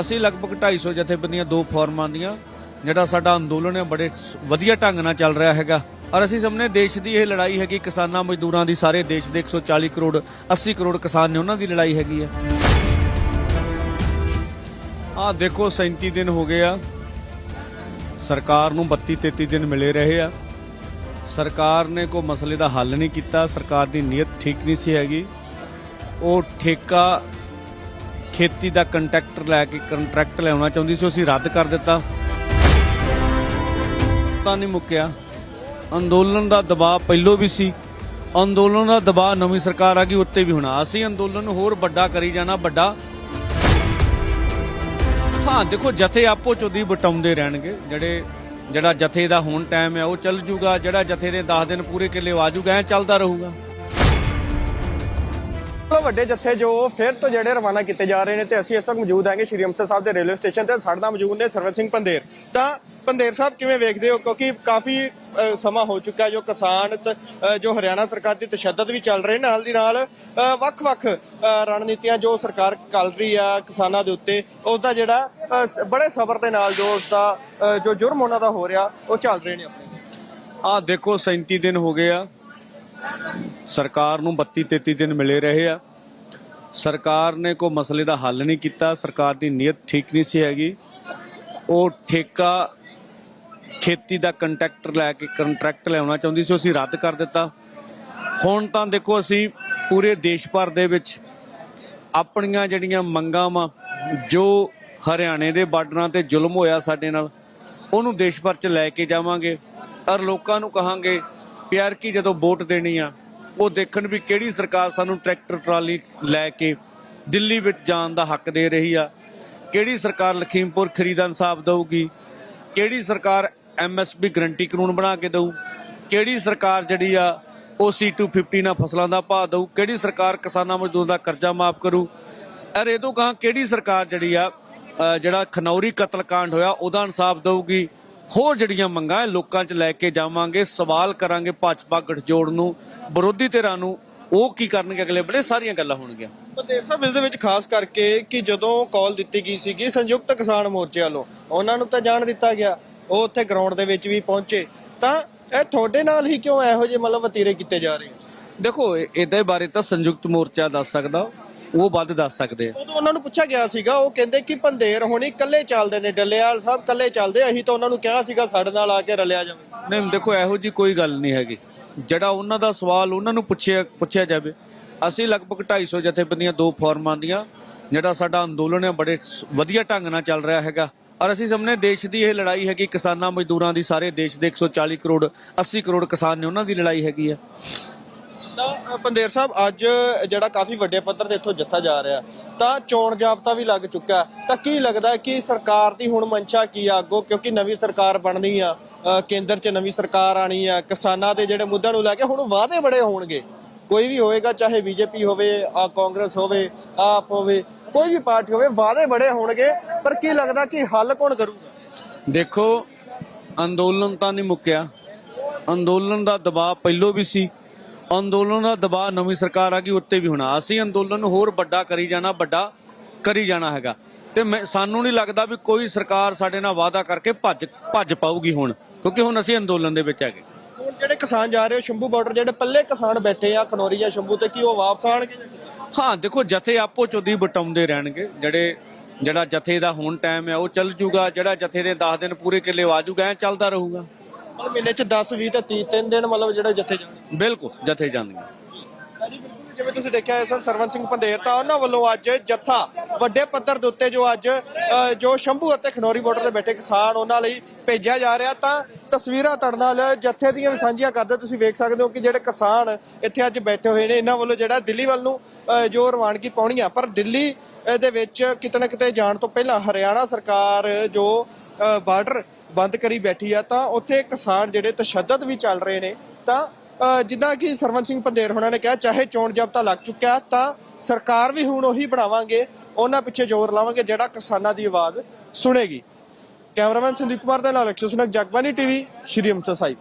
ਅਸੀਂ ਲਗਭਗ 250 ਜਥੇਬੰਦੀਆਂ ਦੋ ਫੋਰਮਾਂ ਦੀਆਂ, ਜਿਹੜਾ ਸਾਡਾ ਅੰਦੋਲਨ ਹੈ, ਬੜੇ ਵਧੀਆ ਢੰਗ ਨਾਲ ਚੱਲ ਰਿਹਾ ਹੈਗਾ। ਔਰ ਅਸੀਂ ਸਾਹਮਣੇ ਦੇਸ਼ ਦੀ ਇਹ ਲੜਾਈ ਹੈਗੀ, ਕਿਸਾਨਾਂ ਮਜ਼ਦੂਰਾਂ ਦੀ, ਸਾਰੇ ਦੇਸ਼ ਦੇ 140 ਕਰੋੜ 80 ਕਰੋੜ ਕਿਸਾਨ ਨੇ ਉਹਨਾਂ ਦੀ ਲੜਾਈ ਹੈਗੀ ਆ ਆਹ ਦੇਖੋ 37 ਦਿਨ ਹੋ ਗਏ ਆ। ਸਰਕਾਰ ਨੂੰ 32 33 ਦਿਨ ਮਿਲੇ ਰਹੇ ਆ। ਸਰਕਾਰ ਨੇ ਕੋਈ ਮਸਲੇ ਦਾ ਹੱਲ ਨਹੀਂ ਕੀਤਾ, ਸਰਕਾਰ ਦੀ ਨੀਅਤ ਠੀਕ ਨਹੀਂ ਸੀ ਹੈਗੀ। ਉਹ ਠੇਕਾ ਖੇਤੀ ਦਾ ਕੰਟਰੈਕਟਰ ਲੈ ਕੇ ਕੰਟਰੈਕਟ ਲੈਣਾ ਚਾਹੁੰਦੀ ਸੀ ਅਸੀਂ ਰੱਦ ਕਰ ਦਿੱਤਾ। ਤਾਂ ਨਹੀਂ ਮੁੱਕਿਆ। ਅੰਦੋਲਨ ਦਾ ਦਬਾਅ ਪਹਿਲੋਂ ਵੀ ਸੀ। ਅੰਦੋਲਨ ਦਾ ਦਬਾਅ ਨਵੀਂ ਸਰਕਾਰ ਆ ਗਈ, ਉੱਤੇ ਵੀ ਹੋਣਾ ਅਸੀਂ ਅੰਦੋਲਨ ਨੂੰ ਹੋਰ ਵੱਡਾ ਕਰੀ ਜਾਣਾ, ਵੱਡਾ। ਹਾਂ, ਦੇਖੋ, ਜਥੇ ਆਪੋ ਚੋਦੀ ਬਟਾਉਂਦੇ ਰਹਿਣਗੇ। ਜਿਹੜੇ, ਜਿਹੜਾ ਜਥੇ ਦਾ ਹੁਣ ਟਾਈਮ ਹੈ ਉਹ ਚੱਲ ਜੂਗਾ। ਜਿਹੜਾ ਜਥੇ ਦੇ 10 ਦਿਨ ਪੂਰੇ ਕਿੱਲੇ ਆ ਜੂਗਾ, ਐ ਚੱਲਦਾ ਰਹੂਗਾ। ਵੱਡੇ ਜੱਥੇ ਜੋ ਫਿਰ ਤੋਂ ਜਿਹੜੇ ਰਵਾਨਾ ਕੀਤੇ ਜਾ ਰਹੇ ਨੇ ਤੇ ਅਸੀਂ ਇਸ ਵਕਤ ਮੌਜੂਦ ਹੈਗੇ ਸ਼੍ਰੀ ਅੰਮ੍ਰਿਤਸਰ ਸਾਹਿਬ ਦੇ ਰੇਲਵੇ ਸਟੇਸ਼ਨ ਤੇ। ਸਾਡੇ ਮੌਜੂਦ ਨੇ ਸਰਵਨ ਸਿੰਘ ਪੰਦੇਰ ਤਾਂ ਪੰਦੇਰ ਸਾਹਿਬ, ਕਿਵੇਂ ਵੇਖਦੇ ਹੋ? ਕਿਉਂਕਿ ਕਾਫੀ ਸਮਾਂ ਹੋ ਚੁੱਕਾ ਜੋ ਕਿਸਾਨ ਜੋ ਹਰਿਆਣਾ ਸਰਕਾਰ ਦੀ ਤਸ਼ੱਦਦ ਵੀ ਚੱਲ ਰਹੇ, ਨਾਲ ਦੀ ਨਾਲ ਵੱਖ-ਵੱਖ ਰਣਨੀਤੀਆਂ ਜੋ ਸਰਕਾਰ ਕਰ ਰਹੀ ਆ ਕਿਸਾਨਾਂ ਦੇ ਉੱਤੇ ਉਸ ਦਾ ਜਿਹੜਾ ਬੜੇ ਸਬਰ ਦੇ ਨਾਲ ਜੋ ਉਸ ਦਾ ਜੋ ਜੁਰਮ ਉਹਨਾਂ ਦਾ ਹੋ ਰਿਹਾ, ਉਹ ਚੱਲ ਰਹੇ ਨੇ ਆਪਣੇ। ਆਹ ਦੇਖੋ 37 ਦਿਨ ਹੋ ਗਏ ਆ। ਸਰਕਾਰ ਨੂੰ 32 33 ਦਿਨ ਮਿਲੇ ਰਹੇ ਆ। ਸਰਕਾਰ ਨੇ ਕੋਈ ਮਸਲੇ ਦਾ ਹੱਲ ਨਹੀਂ ਕੀਤਾ, ਸਰਕਾਰ ਦੀ ਨੀਅਤ ਠੀਕ ਨਹੀਂ ਸੀ ਹੈਗੀ। ਉਹ ਠੇਕਾ ਖੇਤੀ ਦਾ ਕੰਟਰੈਕਟਰ ਲੈ ਕੇ ਕੰਟਰੈਕਟ ਲੈਣਾ ਚਾਹੁੰਦੀ ਸੀ ਅਸੀਂ ਰੱਦ ਕਰ ਦਿੱਤਾ। ਹੁਣ ਤਾਂ ਦੇਖੋ ਅਸੀਂ ਪੂਰੇ ਦੇਸ਼ ਭਰ ਦੇ ਵਿੱਚ ਆਪਣੀਆਂ ਜਿਹੜੀਆਂ ਮੰਗਾਂ ਵਾ, ਜੋ ਹਰਿਆਣੇ ਦੇ ਬਾਰਡਰਾਂ ਤੇ ਜ਼ੁਲਮ ਹੋਇਆ ਸਾਡੇ ਨਾਲ, ਉਹਨੂੰ ਦੇਸ਼ ਭਰ ਚ ਲੈ ਕੇ ਜਾਵਾਂਗੇ। ਔਰ ਲੋਕਾਂ ਨੂੰ ਕਹਾਂਗੇ, ਪਿਆਰ ਕੀ ਜਦੋਂ ਵੋਟ ਦੇਣੀ ਆ ਉਹ ਦੇਖਣ ਵੀ ਕਿਹੜੀ ਸਰਕਾਰ ਸਾਨੂੰ ਟਰੈਕਟਰ, ਟਰਾਲੀ ਲੈ ਕੇ ਦਿੱਲੀ ਵਿੱਚ ਜਾਣ ਦਾ ਹੱਕ ਦੇ ਰਹੀ ਆ। ਕਿਹੜੀ ਸਰਕਾਰ ਲਖੀਮਪੁਰ ਖਰੀਦਾ ਇਨਸਾਫ ਦਊਗੀ? ਕਿਹੜੀ ਸਰਕਾਰ ਐਮਐਸਪੀ ਗਰੰਟੀ ਕਾਨੂੰਨ ਬਣਾ ਕੇ ਦਊ? ਕਿਹੜੀ ਸਰਕਾਰ ਜਿਹੜੀ ਆ, ਉਹ C250 ਨਾਲ ਫਸਲਾਂ ਦਾ ਭਾਅ ਦਊ? ਕਿਹੜੀ ਸਰਕਾਰ ਕਿਸਾਨਾਂ ਮਜ਼ਦੂਰਾਂ ਦਾ ਕਰਜ਼ਾ ਮਾਫ ਕਰੂ? ਅਰ ਇਹ ਤੋਂ ਕਹਾਂ ਕਿਹੜੀ ਸਰਕਾਰ ਜਿਹੜੀ ਆ ਜਿਹੜਾ ਖਨੌਰੀ ਕਤਲकांड ਹੋਇਆ ਉਹਦਾ ਇਨਸਾਫ ਦਊਗੀ? ਹੋਰ ਜਿਹੜੀਆਂ ਮੰਗਾਂ ਲੋਕਾਂ 'ਚ ਲੈ ਕੇ ਜਾਵਾਂਗੇ ਸਵਾਲ ਕਰਾਂਗੇ ਭਾਜਪਾ ਗਠਜੋੜ ਨੂੰ ਵਿਰੋਧੀ ਧਿਰਾਂ ਨੂੰ ਉਹ ਕੀ ਕਰਨਗੇ ਅਗਲੇ ਬੜੇ ਸਾਰੀਆਂ ਗੱਲਾਂ ਹੋਣਗੀਆਂ। ਪੰਦੇਰ ਸਾਹਿਬ ਇਸ ਦੇ ਵਿੱਚ ਖਾਸ ਕਰਕੇ ਕਿ ਜਦੋਂ ਕਾਲ ਦਿੱਤੀ ਗਈ ਸੀਗੀ ਸੰਯੁਕਤ ਕਿਸਾਨ ਮੋਰਚੇ ਵੱਲੋਂ ਉਹਨਾਂ ਨੂੰ ਤਾਂ ਜਾਣ ਦਿੱਤਾ ਗਿਆ ਉਹ ਉੱਥੇ ਗਰਾਊਂਡ ਦੇ ਵਿੱਚ ਵੀ ਪਹੁੰਚੇ। ਤਾਂ ਇਹ ਤੁਹਾਡੇ ਨਾਲ ਹੀ ਕਿਉਂ ਇਹੋ ਜਿਹੇ ਮਤਲਬ ਵਤੀਰੇ ਕੀਤੇ ਜਾ ਰਹੇ ਦੇਖੋ ਇਹ- ਇਹਦੇ ਬਾਰੇ ਤਾਂ ਸੰਯੁਕਤ ਮੋਰਚਾ ਦੱਸ ਸਕਦਾ। ਉਹ ਵੱਧ ਦੱਸ ਸਕਦੇ ਆ। ਉਦੋਂ ਉਹਨਾਂ ਨੂੰ ਪੁੱਛਿਆ ਗਿਆ ਸੀਗਾ ਉਹ ਕਹਿੰਦੇ ਕਿ ਪੰਦੇਰ ਹੁਣੀ ਇਕੱਲੇ ਚੱਲਦੇ ਨੇ ਡੱਲੇਵਾਲ ਸਾਹਿਬ ਇਕੱਲੇ ਚੱਲਦੇ ਅਸੀਂ ਤਾਂ ਉਹਨਾਂ ਨੂੰ ਕਿਹਾ ਸੀਗਾ ਸਾਡੇ ਨਾਲ ਆ ਕੇ ਰਲਿਆ ਜਾਵੇ। ਨਹੀਂ ਦੇਖੋ ਇਹੋ ਜੀ ਕੋਈ ਗੱਲ ਨਹੀਂ ਹੈਗੀ। ਜਿਹੜਾ ਉਹਨਾਂ ਦਾ ਸਵਾਲ ਉਹਨਾਂ ਨੂੰ ਪੁੱਛਿਆ ਪੁੱਛਿਆ ਜਾਵੇ। ਅਸੀਂ ਲਗਭਗ 250 ਜਥੇਬੰਦੀਆਂ ਦੋ ਫੋਰਮਾਂ ਦੀਆਂ ਜਿਹੜਾ ਸਾਡਾ ਅੰਦੋਲਨ ਹੈ ਬੜੇ ਵਧੀਆ ਢੰਗ ਨਾਲ ਚੱਲ ਰਿਹਾ ਹੈਗਾ। ਔਰ ਅਸੀਂ ਸਾਹਮਣੇ ਦੇਸ਼ ਦੀ ਇਹ ਲੜਾਈ ਹੈਗੀ ਕਿਸਾਨਾਂ ਮਜ਼ਦੂਰਾਂ ਦੀ ਸਾਰੇ ਦੇਸ਼ ਦੇ 140 ਕਰੋੜ 80 ਕਰੋੜ ਕਿਸਾਨ ਨੇ ਉਹਨਾਂ ਦੀ ਲੜਾਈ ਹੈਗੀ ਆ। ਤਾਂ ਪੰਦੇਰ ਸਾਹਿਬ, ਅੱਜ ਜਿਹੜਾ ਕਾਫੀ ਵੱਡੇ ਪੱਧਰ ਤੇ ਇੱਥੋਂ ਜੱਥਾ ਜਾ ਰਿਹਾ, ਤਾਂ ਚੋਣ ਜਾਬਤਾ ਵੀ ਲੱਗ ਚੁੱਕਾ ਤਾਂ ਕੀ ਲੱਗਦਾ ਕਿ ਸਰਕਾਰ ਦੀ ਹੁਣ ਮਨਸ਼ਾ ਕੀ ਆ ਅੱਗੋਂ? ਕਿਉਂਕਿ ਨਵੀਂ ਸਰਕਾਰ ਬਣਨੀ ਆ ਕੇਂਦਰ 'ਚ ਨਵੀਂ ਸਰਕਾਰ ਆਣੀ ਆ, ਕਿਸਾਨਾਂ ਦੇ ਜਿਹੜੇ ਮੁੱਦਿਆਂ ਨੂੰ ਲੈ ਕੇ ਹੁਣ ਵਾਅਦੇ ਬੜੇ ਹੋਣਗੇ। ਕੋਈ ਵੀ ਹੋਏਗਾ, ਚਾਹੇ ਬੀਜੇਪੀ ਹੋਵੇ, ਆ ਕਾਂਗਰਸ ਹੋਵੇ ਆਪ ਹੋਵੇ, ਕੋਈ ਵੀ ਪਾਰਟੀ ਹੋਵੇ, ਵਾਅਦੇ ਬੜੇ ਹੋਣਗੇ, ਪਰ ਕੀ ਲੱਗਦਾ ਕਿ ਹੱਲ ਕੌਣ ਕਰੂਗਾ? ਦੇਖੋ, ਅੰਦੋਲਨ ਤਾਂ ਨਹੀਂ ਮੁੱਕਿਆ। ਅੰਦੋਲਨ ਦਾ ਦਬਾਅ ਪਹਿਲੋਂ ਵੀ ਸੀ ਅੰਦੋਲਨ ਦਾ ਦਬਾਅ ਨਵੀਂ ਸਰਕਾਰ ਆ ਗਈ ਉੱਤੇ ਵੀ ਹੋਣਾ। ਅਸੀਂ ਅੰਦੋਲਨ ਨੂੰ ਹੋਰ ਵੱਡਾ ਕਰੀ ਜਾਣਾ ਵੱਡਾ ਕਰੀ ਜਾਣਾ ਹੈਗਾ। ਤੇ ਸਾਨੂੰ ਨਹੀਂ ਲੱਗਦਾ ਵੀ ਕੋਈ ਸਰਕਾਰ ਸਾਡੇ ਨਾਲ ਵਾਅਦਾ ਕਰਕੇ ਭੱਜ ਭੱਜ ਪਾਊਗੀ ਹੁਣ ਕਿਉਂਕਿ ਹੁਣ ਅਸੀਂ ਅੰਦੋਲਨ ਦੇ ਵਿੱਚ ਹੈਗੇ। ਹੁਣ ਜਿਹੜੇ ਕਿਸਾਨ ਜਾ ਰਹੇ ਹੋ ਸ਼ੰਭੂ ਬਾਰਡਰ ਜਿਹੜੇ ਪੱਲੇ ਕਿਸਾਨ ਬੈਠੇ ਆ ਖਨੌਰੀ ਜਾਂ ਸ਼ੰਭੂ ਤੇ ਕੀ ਉਹ ਵਾਪਸ ਆਣਗੇ? ਹਾਂ ਦੇਖੋ ਜਥੇ ਆਪੋ ਚੋਦੀ ਬਟਾਉਂਦੇ ਰਹਿਣਗੇ। ਜਿਹੜੇ ਜਿਹੜਾ ਜਥੇ ਦਾ ਹੁਣ ਟਾਈਮ ਹੈ ਉਹ ਚੱਲ ਜੂਗਾ। ਜਿਹੜਾ ਜਥੇ ਦੇ 10 ਦਿਨ ਪੂਰੇ ਕਿੱਲੇ ਆ ਜੂਗਾ ਐ ਚੱਲਦਾ ਰਹੂਗਾ। ਮਤਲਬ ਮਹੀਨੇ ਚ 10 20 ਤੇ 30 ਤਿੰਨ ਦਿਨ ਮਤਲਬ ਜਿਹੜੇ ਜੱਥੇ ਜਾਣਗੇ ਬਿਲਕੁਲ, ਜਥੇ ਜਾਂਦੀਆਂ ਜਿਵੇਂ ਤੁਸੀਂ ਦੇਖਿਆ ਇਸ ਸਰਵਨ ਸਿੰਘ ਪੰਦੇਰ ਤਾਂ ਉਹਨਾਂ ਵੱਲੋਂ ਅੱਜ ਜੱਥਾ ਵੱਡੇ ਪੱਧਰ ਦੇ ਉੱਤੇ ਜੋ ਅੱਜ ਜੋ ਸ਼ੰਭੂ ਅਤੇ ਖਨੌਰੀ ਬਾਰਡਰ ਤੇ ਬੈਠੇ ਕਿਸਾਨ ਉਹਨਾਂ ਲਈ ਭੇਜਿਆ ਜਾ ਰਿਹਾ, ਤਾਂ ਤਸਵੀਰਾਂ ਤੁਹਾਡੇ ਨਾਲ ਜੱਥੇ ਦੀਆਂ ਵੀ ਸਾਂਝੀਆਂ ਕਰਦੇ ਤੁਸੀਂ ਵੇਖ ਸਕਦੇ ਹੋ ਕਿ ਜਿਹੜੇ ਕਿਸਾਨ ਇੱਥੇ ਅੱਜ ਬੈਠੇ ਹੋਏ ਨੇ, ਇਹਨਾਂ ਵੱਲੋਂ ਜਿਹੜਾ ਦਿੱਲੀ ਵੱਲ ਨੂੰ ਜੋ ਰਵਾਨਗੀ ਪਾਉਣੀ ਆ। ਪਰ ਦਿੱਲੀ ਦੇ ਵਿੱਚ ਕਿਤੇ ਨਾ ਕਿਤੇ ਜਾਣ ਤੋਂ ਪਹਿਲਾਂ ਹਰਿਆਣਾ ਸਰਕਾਰ ਜੋ ਬਾਰਡਰ ਬੰਦ ਕਰੀ ਬੈਠੀ ਆ, ਤਾਂ ਉੱਥੇ ਕਿਸਾਨ ਜਿਹੜੇ ਤਸ਼ੱਦਦ ਵੀ ਚੱਲ ਰਹੇ ਨੇ, ਤਾਂ ਜਿੱਦਾਂ ਕਿ ਸਰਵਨ ਸਿੰਘ ਪੰਦੇਰ ਹੋਣਾ ਨੇ ਕਿਹਾ, ਚਾਹੇ ਚੋਣ ਜਾਬਤਾ ਲੱਗ ਚੁੱਕਿਆ ਤਾਂ ਸਰਕਾਰ ਵੀ ਹੁਣ ਉਹੀ ਬਣਾਵਾਂਗੇ, ਉਹਨਾਂ ਪਿੱਛੇ ਜ਼ੋਰ ਲਾਵਾਂਗੇ, ਜਿਹੜਾ ਕਿਸਾਨਾਂ ਦੀ ਆਵਾਜ਼ ਸੁਣੇਗੀ। ਕੈਮਰਾਮੈਨ ਸੰਦੀਪ ਕੁਮਾਰ ਦੇ ਨਾਲ ਅਕਸ਼ਰ ਸੁਨਕ ਜਗਬਾਨੀ ਟੀਵੀ, ਸ਼੍ਰੀ ਅੰਮ੍ਰਿਤਸਰ ਸਾਹਿਬ।